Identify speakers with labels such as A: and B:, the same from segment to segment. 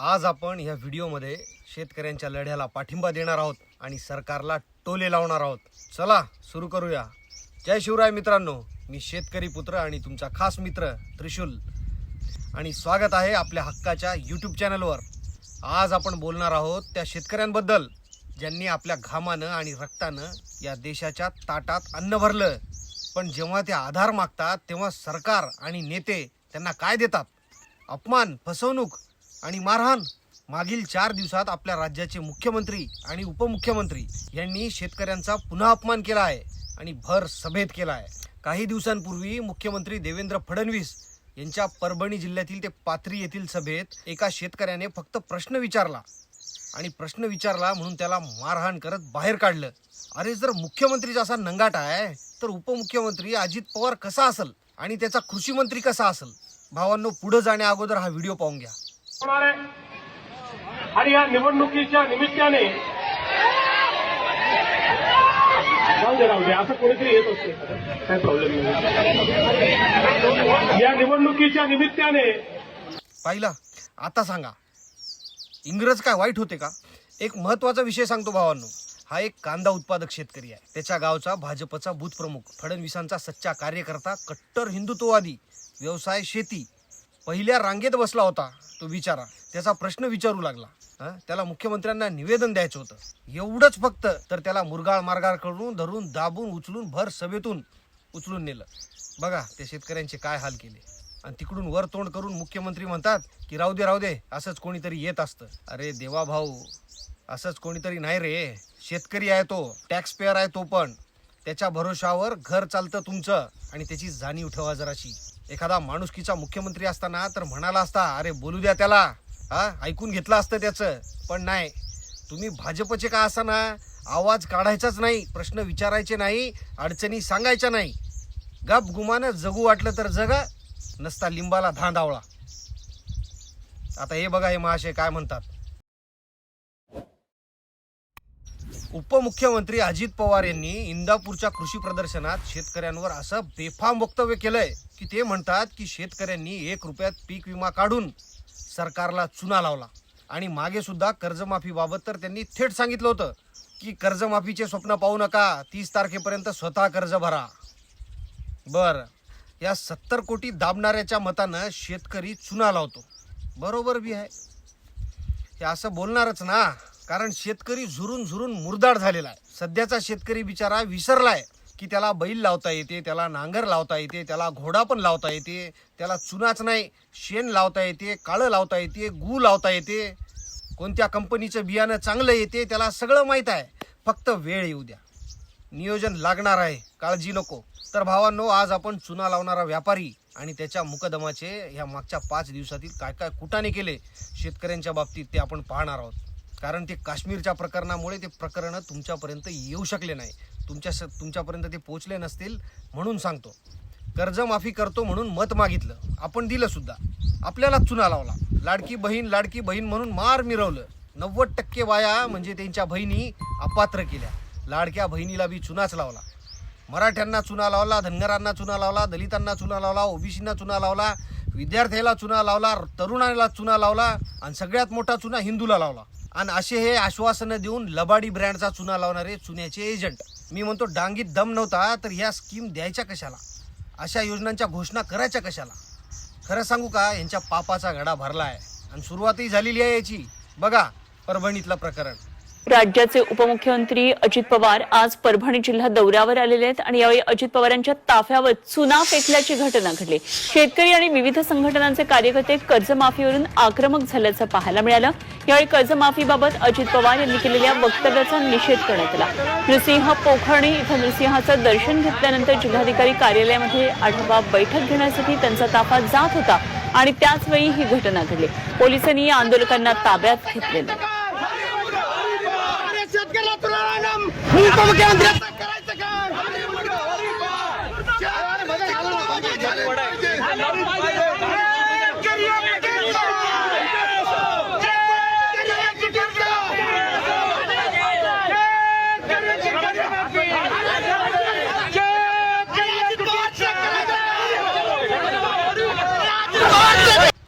A: आज आपण ह्या व्हिडिओमध्ये शेतकऱ्यांच्या लढ्याला पाठिंबा देणार आहोत आणि सरकारला टोले लावणार आहोत. चला सुरू करूया. जय शिवराय मित्रांनो. मी शेतकरी पुत्र आणि तुमचा खास मित्र त्रिशूल. आणि स्वागत आहे आपल्या हक्काच्या यूट्यूब चॅनलवर आज आपण बोलणार आहोत त्या शेतकऱ्यांबद्दल ज्यांनी आपल्या घामानं आणि रक्तानं या देशाच्या ताटात अन्न भरलं. पण जेव्हा ते आधार मागतात तेव्हा सरकार आणि नेते त्यांना काय देतात? अपमान फसवणूक आणि मारहाण. मागील चार दिवसात आपल्या राज्याचे मुख्यमंत्री आणि उपमुख्यमंत्री यांनी शेतकऱ्यांचा पुन्हा अपमान केला आहे आणि भर सभेत केला आहे. काही दिवसांपूर्वी मुख्यमंत्री देवेंद्र फडणवीस यांच्या परभणी जिल्ह्यातील ते पाथरी येथील सभेत एका शेतकऱ्याने फक्त प्रश्न विचारला. आणि प्रश्न विचारला म्हणून त्याला मारहाण करत बाहेर काढलं. अरे जर मुख्यमंत्रीचा असा नंगाट आहे तर उपमुख्यमंत्री अजित पवार कसा असेल आणि त्याचा कृषी मंत्री कसा असेल? भावांनो पुढे जाण्या अगोदर हा व्हिडिओ पाहून घ्या.
B: होणार. आहे आणि या निवडणुकीच्या निमित्ताने जाऊ दे राहू दे. असं कोणीतरी येत असते. काय प्रॉब्लेम नाही. या निवडणुकीच्या निमित्ताने
A: पाहिलं? आता सांगा. इंग्रज काय वाईट होते का? एक महत्त्वाचा विषय सांगतो भावांनो. हा एक कांदा उत्पादक शेतकरी आहे. त्याच्या गावचा भाजपचा बूथ प्रमुख फडणवीसांचा सच्चा कार्यकर्ता कट्टर हिंदुत्ववादी व्यवसाय शेती पहिल्या रांगेत बसला होता तो बिचारा. त्याचा प्रश्न विचारू लागला. त्याला मुख्यमंत्र्यांना निवेदन द्यायचं होतं. एवढंच फक्त. तर त्याला मुरगाळ मार्गाळ करून धरून दाबून उचलून भर सभेतून उचलून नेलं. बघा त्या शेतकऱ्यांचे काय हाल केले. आणि तिकडून वर तोंड करून मुख्यमंत्री म्हणतात की राहू दे राहू दे. असंच कोणीतरी येत असतं. अरे देवा भाऊ असंच कोणीतरी नाही रे. शेतकरी आहे तो टॅक्स पेअर आहे तो पण. त्याच्या भरोशावर घर चालतं तुमचं आणि त्याची जाणीव ठेवा जराशी. एखादा माणुसकीचा मुख्यमंत्री असताना तर म्हणाला असता अरे बोलू द्या त्याला. हा ऐकून घेतलं असतं त्याचं. पण नाही. तुम्ही भाजपचे का असताना आवाज काढायचाच नाही प्रश्न विचारायचे नाही अडचणी सांगायच्या नाही. गप गुमानं जगू वाटलं तर जग नसता लिंबाला धांदावळा. आता हे बघा हे महाशय काय म्हणतात. उपमुख्यमंत्री अजित पवार यांनी इंदापूरच्या कृषी प्रदर्शनात शेतकऱ्यांवर असं बेफाम वक्तव्य केलंय. की ते म्हणतात की शेतकऱ्यांनी एक रुपयात पीक विमा काढून सरकारला चुना लावला. आणि मागे सुद्धा कर्जमाफीबाबत तर त्यांनी थेट सांगितलं होतं की कर्जमाफीचे स्वप्न पाहू नका तीस तारखेपर्यंत स्वतः कर्ज भरा. बर. या सत्तर कोटी दाबणाऱ्याच्या मतानं शेतकरी चुना लावतो. बरोबर बी आहे. हे असं बोलणारच ना. कारण शेतकरी झुरून झुरून मुरदाड झालेला आहे. सध्याचा शेतकरी बिचारा विसरला आहे की त्याला बैल लावता येते त्याला नांगर लावता येते त्याला घोडा पण लावता येते त्याला चुनाच नाही शेण लावता येते काळं लावता येते गू लावता येते. कोणत्या कंपनीचं बियाणं चांगलं येते त्याला सगळं माहीत आहे. फक्त वेळ येऊ द्या. नियोजन लागणार आहे. काळजी नको. तर भावांनो आज आपण चुना लावणारा व्यापारी आणि त्याच्या मुकदमाचे ह्या मागच्या पाच दिवसातील काय काय कुटाने केले शेतकऱ्यांच्या बाबतीत ते आपण पाहणार आहोत. कारण ते काश्मीरच्या प्रकरणामुळे ते प्रकरणं तुमच्यापर्यंत येऊ शकले नाही. तुमच्या स तुमच्यापर्यंत ते पोचले नसतील म्हणून सांगतो. कर्जमाफी करतो म्हणून मत मागितलं. आपण दिलं सुद्धा. आपल्याला चुना लावला. लाडकी बहीण लाडकी बहीण म्हणून मार मिरवलं. नव्वद टक्के वाया म्हणजे त्यांच्या बहिणी अपात्र केल्या. लाडक्या बहिणीला बी चुनाच लावला. मराठ्यांना चुना लावला धनगरांना चुना लावला दलितांना चुना लावला ओबीसींना चुना लावला विद्यार्थ्याला चुना लावला तरुणाला चुना लावला आणि सगळ्यात मोठा चुना हिंदूला लावला. आणि असे हे आश्वासनं देऊन लबाडी ब्रँडचा चुना लावणारे चुन्याचे एजंट. मी म्हणतो डांगीत दम नव्हता तर ह्या स्कीम द्यायच्या कशाला? अशा योजनांच्या घोषणा करायच्या कशाला? खरं सांगू का यांच्या पापाचा घडा भरला आहे आणि सुरुवातही झालेली आहे याची. बघा परभणीतलं प्रकरण.
C: राज्याचे उपमुख्यमंत्री अजित पवार आज परभणी जिल्हा दौऱ्यावर आलेले आहेत आणि यावेळी अजित पवारांच्या ताफ्यावर चुना फेकल्याची घटना घडली. शेतकरी आणि विविध संघटनांचे कार्यकर्ते कर्जमाफीवरून आक्रमक झाल्याचं पाहायला मिळालं. यावेळी कर्जमाफीबाबत अजित पवार यांनी केलेल्या वक्तव्याचा निषेध करण्यात आला. नृसिंह पोखर्णी इथं नृसिंहाचं दर्शन घेतल्यानंतर जिल्हाधिकारी कार्यालयामध्ये आढावा बैठक घेण्यासाठी त्यांचा ताफा जात होता आणि त्याचवेळी ही घटना घडली. पोलिसांनी या आंदोलकांना ताब्यात घेतलेलं
D: तुला उपमुख्यमंत्र्यांचं करायचं काय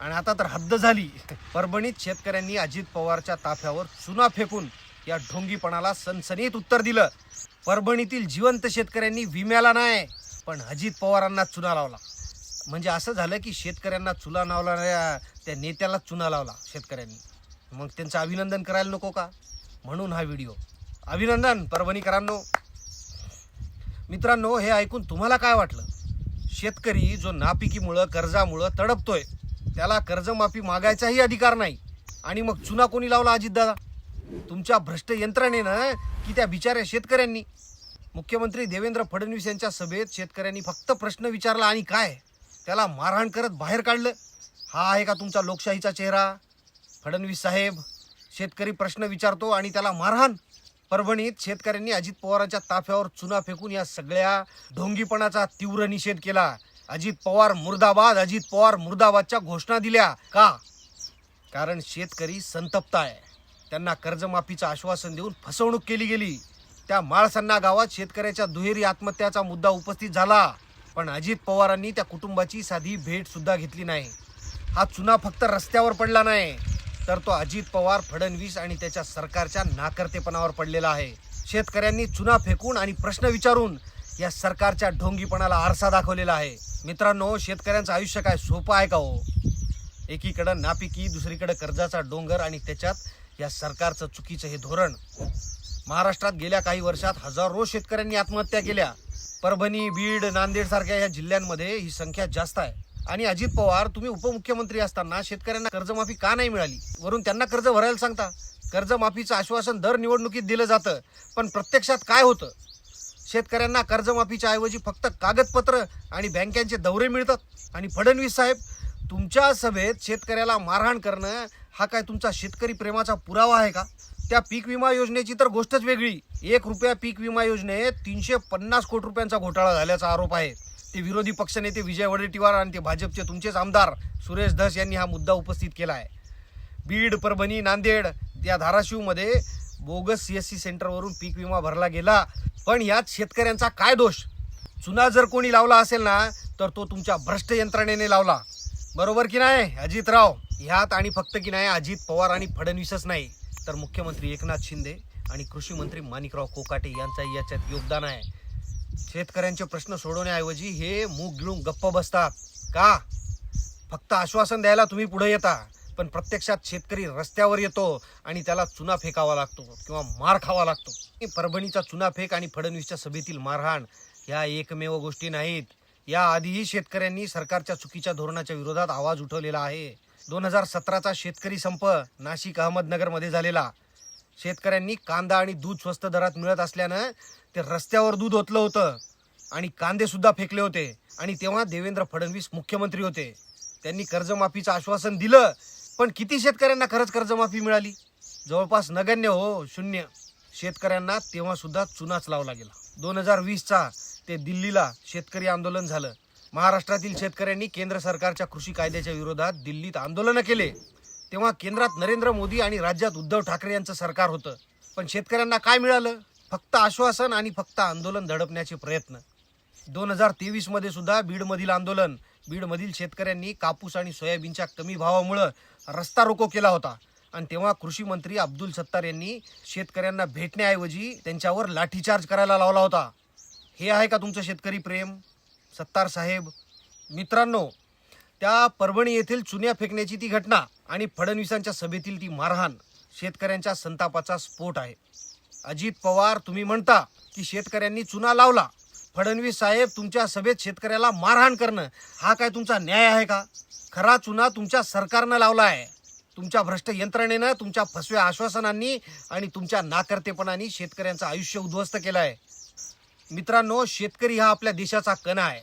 A: आणि आता तर हद्द झाली. परभणीत शेतकऱ्यांनी अजित पवारच्या ताफ्यावर चुना फेकून या ढोंगीपणाला सनसनीत उत्तर दिलं. परभणीतील जिवंत शेतकऱ्यांनी विम्याला नाही पण अजित पवारांना चुना लावला. म्हणजे असं झालं की शेतकऱ्यांना चुला लावणाऱ्या त्या नेत्याला चुना लावला शेतकऱ्यांनी. मग त्यांचं अभिनंदन करायला नको का? म्हणून हा व्हिडिओ. अभिनंदन परभणीकरांनो. मित्रांनो हे ऐकून तुम्हाला काय वाटलं? शेतकरी जो नापिकीमुळं कर्जामुळं तडपतोय त्याला कर्जमाफी मागायचाही अधिकार नाही. आणि मग चुना कोणी लावला अजितदादा? तुमच्या भ्रष्ट यंत्रणेनं की त्या बिचाऱ्या शेतकऱ्यांनी? मुख्यमंत्री देवेंद्र फडणवीस यांच्या सभेत शेतकऱ्यांनी फक्त प्रश्न विचारला आणि काय? त्याला मारहाण करत बाहेर काढलं? हा आहे का तुमचा लोकशाहीचा चेहरा? फडणवीस साहेब शेतकरी प्रश्न विचारतो आणि त्याला मारहाण? परभणीत शेतकऱ्यांनी अजित पवारांच्या ताफ्यावर चुना फेकून या सगळ्या ढोंगीपणाचा तीव्र निषेध केला. अजित पवार मुर्दाबाद अजित पवार मुर्दाबादच्या घोषणा दिल्या. का? कारण शेतकरी संतप्त आहे. त्यांना कर्जमाफीचं आश्वासन देऊन फसवणूक केली गेली. त्या माळसन्ना गावात शेतकऱ्याच्या दुहेरी आत्महत्याचा मुद्दा उपस्थित झाला. पण अजित पवारांनी त्या कुटुंबाची साधी भेट सुद्धा घेतली नाही. हा चुना फक्त रस्त्यावर पडला नाही तर तो अजित पवार फडणवीस आणि त्याच्या सरकारच्या नाकर्तेपणावर पडलेला आहे. शेतकऱ्यांनी चुना फेकून आणि प्रश्न विचारून या सरकारच्या ढोंगीपणाला आरसा दाखवलेला आहे. मित्रांनो शेतकऱ्यांचं आयुष्य काय सोपं आहे का हो? एकीकडं नापिकी दुसरीकडे कर्जाचा डोंगर आणि त्याच्यात या सरकारचं चुकीचं हे धोरण. महाराष्ट्रात गेल्या काही वर्षात हजारो शेतकऱ्यांनी आत्महत्या केल्या. परभणी बीड नांदेड सारख्या या जिल्ह्यांमध्ये ही संख्या जास्त आहे. आणि अजित पवार तुम्ही उपमुख्यमंत्री असताना शेतकऱ्यांना कर्जमाफी का नाही मिळाली? वरून त्यांना कर्ज भरायला सांगता. कर्जमाफीचं आश्वासन दर निवडणुकीत दिलं जातं. पण प्रत्यक्षात काय होतं? शेतकऱ्यांना कर्जमाफीच्या ऐवजी फक्त कागदपत्र आणि बँकांचे दौरे मिळतात. आणि फडणवीस साहेब तुमच्या सभेत शेतकऱ्याला मारहाण करणं हा काय तुमचा शेतकरी प्रेमाचा पुरावा आहे का? त्या पीक विमा योजनेची तर गोष्टच वेगळी. एक रुपया पीक विमा योजनेत तीनशे पन्नास कोटी रुपयांचा घोटाळा झाल्याचा आरोप आहे. ते विरोधी पक्षनेते विजय वडेट्टीवार आणि ते भाजपचे तुमचेच आमदार सुरेश धस यांनी हा मुद्दा उपस्थित केला आहे. बीड परभणी नांदेड या धाराशिवमध्ये बोगस सी एस सी सेंटरवरून पीक विमा भरला गेला. पण यात शेतकऱ्यांचा काय दोष? चुना जर कोणी लावला असेल ना तर तो तुमच्या भ्रष्ट यंत्रणेने लावला. बरोबर की नाही? अजितराव ह्यात आणि फक्त की नाही अजित पवार आणि फडणवीसच नाही. तर मुख्यमंत्री एकनाथ शिंदे आणि कृषी मंत्री माणिकराव कोकाटे यांचाही याच्यात योगदान आहे. शेतकऱ्यांचे प्रश्न सोडवण्याऐवजी हे मूग गिळून गप्प बसतात. का? फक्त आश्वासन द्यायला तुम्ही पुढे येता पण प्रत्यक्षात शेतकरी रस्त्यावर येतो आणि त्याला चुना फेकावा लागतो किंवा मार खावा लागतो. परभणीचा चुना फेक आणि फडणवीसच्या सभेतील मारहाण ह्या एकमेव गोष्टी नाहीत. याआधीही शेतकऱ्यांनी सरकारच्या चुकीच्या धोरणाच्या विरोधात आवाज उठवलेला आहे. दोन हजार सतराचा शेतकरी संप नाशिक अहमदनगरमध्ये झालेला. शेतकऱ्यांनी कांदा आणि दूध स्वस्त दरात मिळत असल्यानं ते रस्त्यावर दूध ओतलं होतं आणि कांदेसुद्धा फेकले होते आणि तेव्हा देवेंद्र फडणवीस मुख्यमंत्री होते. त्यांनी कर्जमाफीचं आश्वासन दिलं पण किती शेतकऱ्यांना खरंच कर्जमाफी मिळाली? जवळपास नगण्य हो शून्य. शेतकऱ्यांना तेव्हा सुद्धा चुनाच लावला गेला. दोन हजार वीसचा ते दिल्लीला शेतकरी आंदोलन झालं. महाराष्ट्रातील शेतकऱ्यांनी केंद्र सरकारच्या कृषी कायद्याच्या विरोधात दिल्लीत आंदोलनं केले. तेव्हा केंद्रात नरेंद्र मोदी आणि राज्यात उद्धव ठाकरे यांचं सरकार होतं. पण शेतकऱ्यांना काय मिळालं? फक्त आश्वासन आणि फक्त आंदोलन दडपण्याचे प्रयत्न. दोन हजार तेवीसमध्ये सुद्धा बीडमधील आंदोलन बीडमधील शेतकऱ्यांनी कापूस आणि सोयाबीनच्या कमी भावामुळं रस्ता रोको केला होता. आणि तेव्हा कृषी मंत्री अब्दुल सत्तार यांनी शेतकऱ्यांना भेटण्याऐवजी त्यांच्यावर लाठीचार्ज करायला लावला होता. हे आहे का तुमचं शेतकरी प्रेम? सत्तार साहेब मित्रांनो त्या परभणी येथील चुन्या फेकण्याची ती घटना आणि फडणवीसांच्या सभेतील ती मारहाण शेतकऱ्यांच्या संतापाचा स्फोट आहे. अजित पवार तुम्ही म्हणता की शेतकऱ्यांनी चुना लावला. फडणवीस साहेब तुमच्या सभेत शेतकऱ्याला मारहाण करणं हा काय तुमचा न्याय आहे का? खरा चुना तुमच्या सरकारनं लावला आहे. तुमच्या भ्रष्ट यंत्रणेनं तुमच्या फसव्या आश्वासनांनी आणि तुमच्या नाकर्तेपणाने शेतकऱ्यांचं आयुष्य उद्ध्वस्त केलं आहे. मित्रांनो शेतकरी हा आपल्या देशाचा कणा आहे.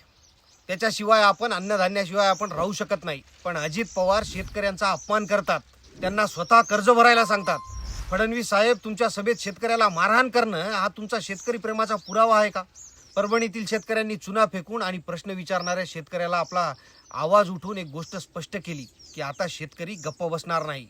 A: त्याच्याशिवाय आपण अन्नधान्याशिवाय आपण राहू शकत नाही. पण अजित पवार शेतकऱ्यांचा अपमान करतात. त्यांना स्वतः कर्ज भरायला सांगतात. फडणवीस साहेब तुमच्या सभेत शेतकऱ्याला मारहाण करणं हा तुमचा शेतकरी प्रेमाचा पुरावा आहे का? परभणीतील शेतकऱ्यांनी चुना फेकून आणि प्रश्न विचारणाऱ्या शेतकऱ्याला आपला आवाज उठवून एक गोष्ट स्पष्ट केली की आता शेतकरी गप्प बसणार नाही.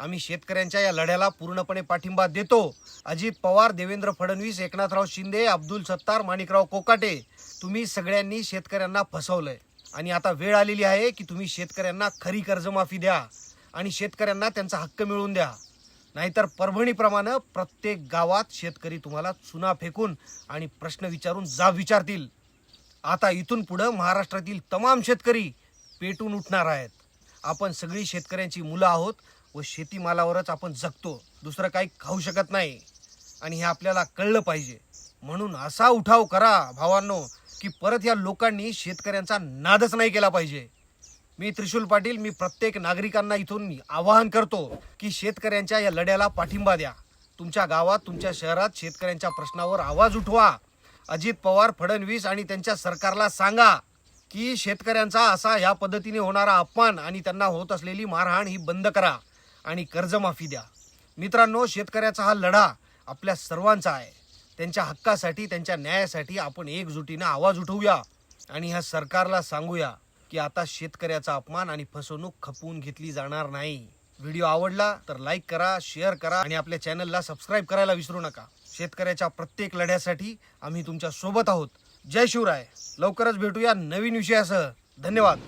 A: आम्ही शेतकऱ्यांच्या या लढ्याला पूर्णपणे पाठिंबा देतो. अजित पवार देवेंद्र फडणवीस एकनाथराव शिंदे अब्दुल सत्तार माणिकराव कोकाटे तुम्ही सगळ्यांनी शेतकऱ्यांना फसवलंय. आणि आता वेळ आलेली आहे की तुम्ही शेतकऱ्यांना खरी कर्जमाफी द्या आणि शेतकऱ्यांना त्यांचा हक्क मिळवून द्या. नाहीतर परभणीप्रमाणे प्रत्येक गावात शेतकरी तुम्हाला चुना फेकून आणि प्रश्न विचारून जाब विचारतील. आता इथून पुढं महाराष्ट्रातील तमाम शेतकरी पेटून उठणार आहेत. आपण सगळी शेतकऱ्यांची मुलं आहोत. व शेतीमालावरच आपण जगतो. दुसरं काही खाऊ शकत नाही. आणि हे आपल्याला कळलं पाहिजे. म्हणून असा उठाव करा भावांनो की परत या लोकांनी शेतकऱ्यांचा नादच नाही केला पाहिजे. मी त्रिशूल पाटील मी प्रत्येक नागरिकांना इथून आवाहन करतो की शेतकऱ्यांच्या या लढ्याला पाठिंबा द्या. तुमच्या गावात तुमच्या शहरात शेतकऱ्यांच्या प्रश्नावर आवाज उठवा. अजित पवार फडणवीस आणि त्यांच्या सरकारला सांगा की शेतकऱ्यांचा असा ह्या पद्धतीने होणारा अपमान आणि त्यांना होत असलेली मारहाण ही बंद करा. आणि कर्जमाफी द्या. मित्रांनो शेतकऱ्याचा हा लढा आपल्या सर्वांचा आहे. त्यांच्या हक्कासाठी त्यांच्या न्यायासाठी आपण एकजुटीनं आवाज उठवूया आणि ह्या सरकारला सांगूया की आता शेतकऱ्याचा अपमान आणि फसवणूक खपवून घेतली जाणार नाही. व्हिडिओ आवडला तर लाईक करा शेअर करा आणि आपल्या चॅनलला सबस्क्राईब करायला विसरू नका. शेतकऱ्याच्या प्रत्येक लढ्यासाठी आम्ही तुमच्यासोबत आहोत. जय शिवराय. लवकरच भेटूया नवीन विषयासह. धन्यवाद.